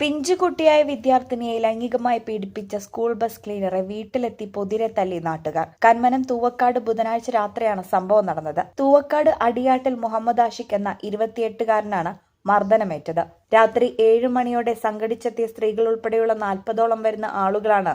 പിഞ്ചുകുട്ടിയായ വിദ്യാർത്ഥിനിയെ ലൈംഗികമായി പീഡിപ്പിച്ച school bus ക്ലീനറെ വീട്ടിലെത്തി പൊതിരെ തല്ലി നാട്ടുകാർ. കന്മനം തൂവക്കാട് ബുധനാഴ്ച രാത്രിയാണ് സംഭവം നടന്നത്. തൂവക്കാട് അടിയാട്ടിൽ മുഹമ്മദ് ആഷിഖ് എന്ന ഇരുപത്തിയെട്ടുകാരനാണ് മർദ്ദനമേറ്റത്. രാത്രി ഏഴു മണിയോടെ സംഘടിച്ചെത്തിയ സ്ത്രീകൾ ഉൾപ്പെടെയുള്ള നാൽപ്പതോളം വരുന്ന ആളുകളാണ്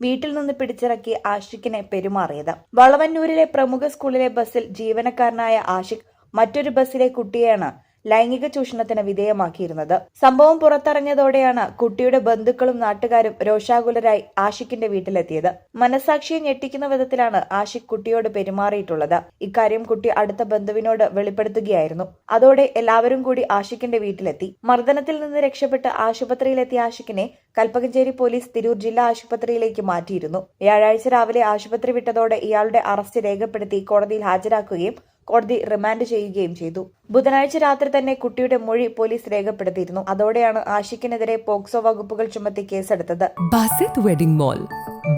വീട്ടിൽ നിന്ന് പിടിച്ചിറക്കി ആഷിഖിനെ പെരുമാറിയത്. വളവന്നൂരിലെ പ്രമുഖ സ്കൂളിലെ ബസ്സിൽ ജീവനക്കാരനായ ആഷിഖ് മറ്റൊരു ബസ്സിലെ കുട്ടിയെയാണ് ലൈംഗിക ചൂഷണത്തിന് വിധേയമാക്കിയിരുന്നത്. സംഭവം പുറത്തറിഞ്ഞതോടെയാണ് കുട്ടിയുടെ ബന്ധുക്കളും നാട്ടുകാരും രോഷാകുലരായി ആഷിഖിന്റെ വീട്ടിലെത്തിയത്. മനസാക്ഷിയെ ഞെട്ടിക്കുന്ന വിധത്തിലാണ് ആഷിഖ് കുട്ടിയോട് പെരുമാറിയിട്ടുള്ളത്. ഇക്കാര്യം കുട്ടി അടുത്ത ബന്ധുവിനോട് വെളിപ്പെടുത്തുകയായിരുന്നു. അതോടെ എല്ലാവരും കൂടി ആഷിഖിന്റെ വീട്ടിലെത്തി. മർദ്ദനത്തിൽ നിന്ന് രക്ഷപ്പെട്ട് ആശുപത്രിയിലെത്തിയ ആഷിഖിനെ കൽപ്പകഞ്ചേരി പോലീസ് തിരൂർ ജില്ലാ ആശുപത്രിയിലേക്ക് മാറ്റിയിരുന്നു. വ്യാഴാഴ്ച രാവിലെ ആശുപത്രി വിട്ടതോടെ ഇയാളുടെ അറസ്റ്റ് രേഖപ്പെടുത്തി കോടതിയിൽ ഹാജരാക്കുകയും കോടതി റിമാൻഡ് ചെയ്യുകയും ചെയ്തു. ബുധനാഴ്ച രാത്രി തന്നെ കുട്ടിയുടെ മൊഴി പോലീസ് രേഖപ്പെടുത്തിയിരുന്നു. അതോടെയാണ് ആഷിഖിനെതിരെ പോക്സോ വകുപ്പുകൾ ചുമത്തി കേസെടുത്തത്. Basith wedding mall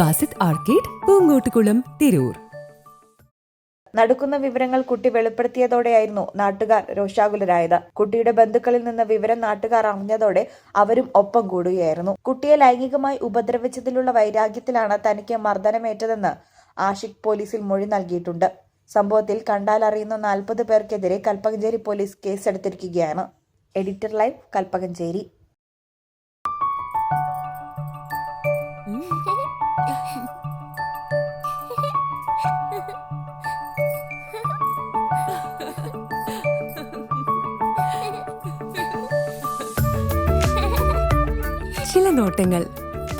Basith arcade Poonkottukulam Tirur. നടക്കുന്ന വിവരങ്ങൾ കുട്ടി വെളിപ്പെടുത്തിയതോടെയായിരുന്നു നാട്ടുകാർ രോഷാകുലരായത്. കുട്ടിയുടെ ബന്ധുക്കളിൽ നിന്ന് വിവരം നാട്ടുകാർ അറിഞ്ഞതോടെ അവരും ഒപ്പം കൂടുകയായിരുന്നു. കുട്ടിയെ ലൈംഗികമായി ഉപദ്രവിച്ചതിലുള്ള വൈരാഗ്യത്തിലാണ് തനിക്ക് മർദ്ദനമേറ്റതെന്ന് ആഷിഖ് പോലീസിൽ മൊഴി നൽകിയിട്ടുണ്ട്. സംഭവത്തിൽ കണ്ടാലറിയുന്ന നാൽപ്പത് പേർക്കെതിരെ Kalpakanchery police കേസെടുത്തിരിക്കുകയാണ്. Editor live Kalpakanchery. ചില നോട്ടങ്ങൾ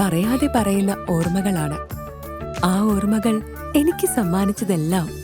പറയാതെ പറയുന്ന ഓർമ്മകളാണ്. ആ ഓർമ്മകൾ എനിക്ക് സമ്മാനിച്ചതെല്ലാം